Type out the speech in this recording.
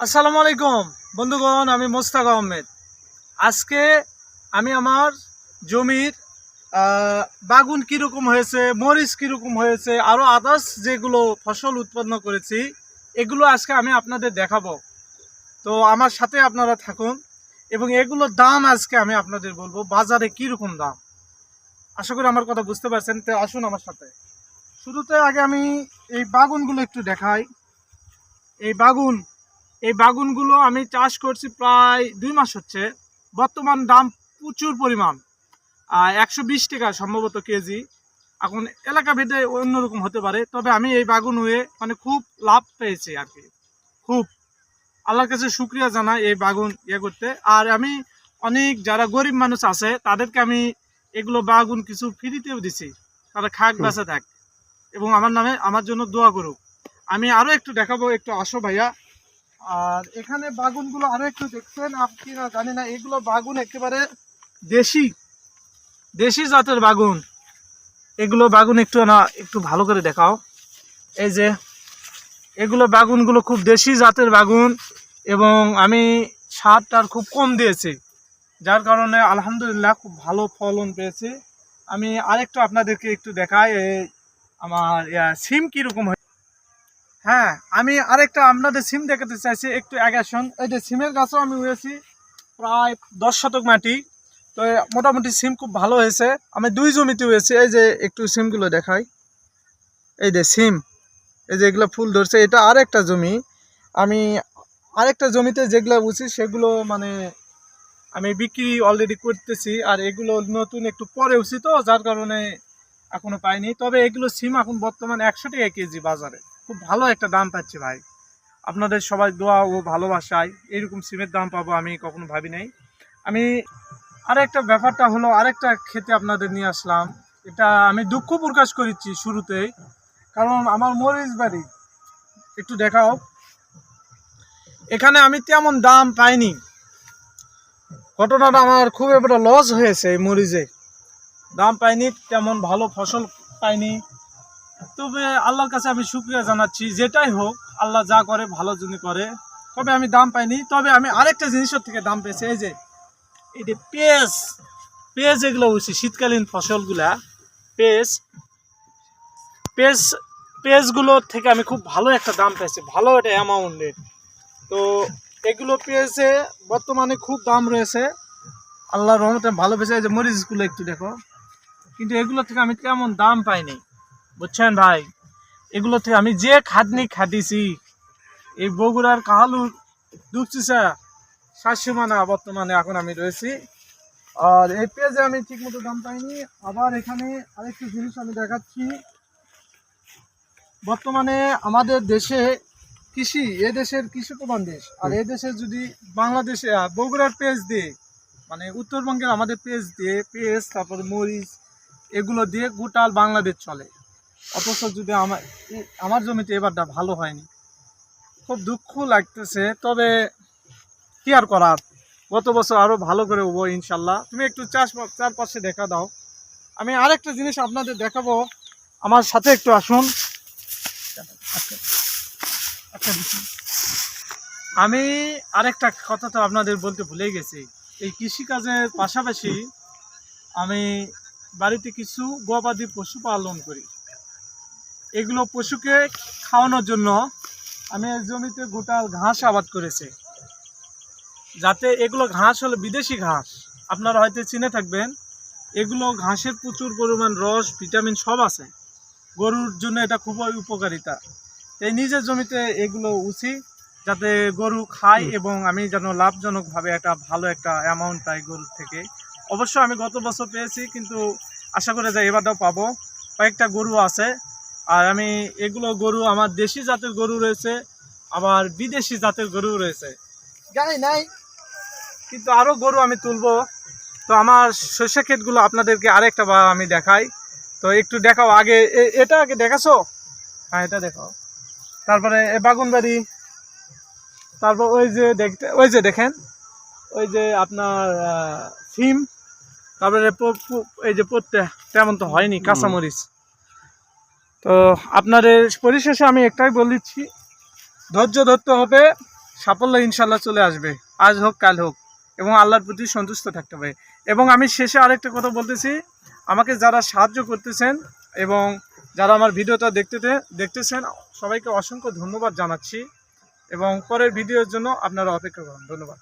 আসসালামু আলাইকুম। বন্ধুগণ, আমি মোস্তাক আহমেদ। আজকে আমি আমার জমির বাগুন কীরকম হয়েছে, মরিচ কীরকম হয়েছে আরও আদার্স যেগুলো ফসল উৎপন্ন করেছি, এগুলো আজকে আমি আপনাদের দেখাবো। তো আমার সাথে আপনারা থাকুন এবং এগুলোর দাম আজকে আমি আপনাদের বলব, বাজারে কীরকম দাম? আশা করি আমার কথা বুঝতে পারছেন, তো আসুন আমার সাথে। শুরুতে আগে আমি এই বাগুনগুলো একটু দেখাই। এই বাগুন এই বাগুনগুলো আমি চাষ করছি প্রায় দুই মাস হচ্ছে। বর্তমান দাম প্রচুর পরিমাণ। একশো বিশ টাকা সম্ভবত কেজি। এখন এলাকা ভেদে অন্যরকম হতে পারে তবে আমি এই বাগুন হয়ে মানে খুব লাভ পেয়েছি আর কি। খুব। আল্লাহর কাছে শুক্রিয়া জানাই এই বাগুন ইয়ে করতে। আর আমি অনেক যারা গরিব মানুষ আছে তাদেরকে আমি এগুলো বাগুন কিছু ফ্রিতেও দিছি। তারা খাক বেঁচে থাক। এবং আমার নামে আমার জন্য দোয়া করুক। আমি আরও একটু দেখাবো একটু আসো ভাইয়া। আর এখানে বাগুনগুলো আরও একটু দেখছেন আপনি না জানি না, এগুলো বাগুন একেবারে দেশি দেশি জাতের বাগুন। এগুলো বাগুন একটু না, একটু ভালো করে দেখাও। এই যে, এগুলো বাগুনগুলো খুব দেশি জাতের বাগুন এবং আমি সারটার খুব কম দিয়েছি। যার কারণে আলহামদুলিল্লাহ খুব ভালো ফলন পেয়েছি। আমি আরেকটু আপনাদেরকে একটু দেখাই আমার সিম কীরকম হ্যাঁ আমি আরেকটা আপনাদের সিম দেখাতে চাইছি, একটু আসুন এই যে সিমের গাছও আমি উয়েছি প্রায় দশ শতক মাটি। তো মোটামুটি সিম খুব ভালো হয়েছে। আমি দুই জমিতে উয়েছি এই যে একটু সিমগুলো দেখাই। এই যে সিম এই যে এগুলো ফুল ধরছে, এটা আরেকটা জমি। আমি আরেকটা জমিতে যেগুলো উছি সেগুলো মানে আমি বিক্রি অলরেডি করতেছি, আর এগুলো নতুন একটু পরে উছি তো, যার কারণে এখনও পাইনি। তবে এগুলো সিম এখন বর্তমানে একশো টাকা কেজি বাজারে। খুব ভালো একটা দাম পাচ্ছি ভাই। আপনাদের সবাই দোয়া ও ভালোবাসায় এরকম সিমের দাম পাবো আমি কখনো ভাবি নাই। আমি আরেকটা ব্যাপারটা হলো, আরেকটা খেতে আপনাদের নিয়ে আসলাম। এটা আমি দুঃখ প্রকাশ করেছি শুরুতেই, কারণ আমার মরিচ বাড়ি। একটু দেখাও। এখানে আমি তেমন দাম পাইনি। ঘটনাটা আমার খুব একটা লস হয়েছে এই মরিচে দাম পাইনি, তেমন ভালো ফসল পাইনি। তবে আল্লাহর কাছে আমি শুক্রিয়া জানাচ্ছি, যেটাই হোক, আল্লাহ যা করে ভালো জন্য করে। তবে আমি দাম পাইনি, তবে আমি আরেকটা জিনিসের থেকে দাম পেয়েছি, এই যে এই যে পেঁয়াজ পেঁয়াজ এগুলো হচ্ছে শীতকালীন ফসলগুলা। পেঁয়াজ পেঁয়াজ পেঁয়াজগুলোর থেকে আমি খুব ভালো একটা দাম পেয়েছি, ভালো একটা অ্যামাউন্টের তো এগুলো পেঁয়াজে বর্তমানে খুব দাম রয়েছে। আল্লাহর রহমতে ভালো পেয়েছে, এই যে মরিচগুলো একটু দেখো। কিন্তু এগুলো থেকে আমি তেমন দাম পাইনি। বুঝছেন ভাই? এগুলো থেকে আমি যে খাটনি খাটিছি, এই বগুড়ার কাহালুর দুপচিসা সাতশো মানা বর্তমানে এখন আমি রয়েছি। আর এই পেঁয়াজে আমি ঠিক মতো দাম পাইনি। আবার এখানে আরেকটি জিনিস আমি দেখাচ্ছি। বর্তমানে আমাদের দেশে কৃষি, এ দেশের কৃষি প্রধান দেশ। আর এ দেশে যদি বাংলাদেশে বগুড়ার পেঁয়াজ দিয়ে মানে উত্তরবঙ্গের আমাদের পেঁয়াজ দিয়ে, পেঁয়াজ, তারপরে মরিচ, এগুলো দিয়ে গোটাল বাংলাদেশ চলে। অথচ যদি আমার আমার জমিতে এবারটা ভালো হয়নি। খুব দুঃখ লাগতেছে, তবে কি আর করার? গত বছর আরও ভালো করে হব ইনশাল্লাহ। তুমি একটু চাষ চারপাশে দেখা দাও। আমি আরেকটা জিনিস আপনাদের দেখাবো। আমার সাথে একটু আসুন। আমি আরেকটা কথা তো আপনাদের বলতে ভুলে গেছি। এই কৃষিকাজের পাশাপাশি আমি বাড়িতে কিছু গবাদি পশু পালন করি। এগুলো পশুকে খাওয়ানোর জন্য আমি এই জমিতে গোটাল ঘাস আবাদ করেছি। যাতে এগুলো ঘাস হলো বিদেশি ঘাস। আপনারা হয়তো চিনে থাকবেন এগুলো ঘাসের প্রচুর পরিমাণ রস ভিটামিন সব আছে। গরুর জন্য এটা খুবই উপকারিতা। এই নিজের জমিতে এগুলো উচি যাতে গরু খায় এবং আমি যেন লাভজনকভাবে একটা ভালো একটা অ্যামাউন্ট পাই গরুর থেকে। অবশ্য আমি গত বছর পেয়েছি কিন্তু আশা করে যাই এবারটাও পাবো। কয়েকটা গরু আছে আর আমি এগুলো গরু আমার দেশি জাতের গরু রয়েছে আবার বিদেশি জাতের গরু রয়েছে। গাই নাই। কিন্তু আরও গরু আমি তুলবো। তো আমার শস্য ক্ষেতগুলো আপনাদেরকে আরেকটা বার আমি দেখাই। তো একটু দেখাও আগে এ- এটা আগে দেখাছো? হ্যাঁ এটা দেখাও। তারপরে এ বাগুনবাড়ি তারপর ওই যে দেখতে ওই যে দেখেন ওই যে আপনার সিম তারপরে এই যে পড়তে তেমন তো হয়নি কাঁচামরিচ। তো আপনাদের পরিশেষে আমি একটাই বলেছি ধৈর্য ধরতে হবে, সাফল্য ইনশাল্লাহ চলে আসবে, আজ হোক, কাল হোক, এবং আল্লাহর প্রতি সন্তুষ্ট থাকতে হবে। এবং আমি শেষে আরেকটা কথা বলতেছি, আমাকে যারা সাহায্য করতেছেন এবং যারা আমার ভিডিওটা দেখতে দেখতেছেন, সবাইকে অসংখ্য ধন্যবাদ জানাচ্ছি, এবং পরের ভিডিওর জন্য আপনারা অপেক্ষা করুন। ধন্যবাদ।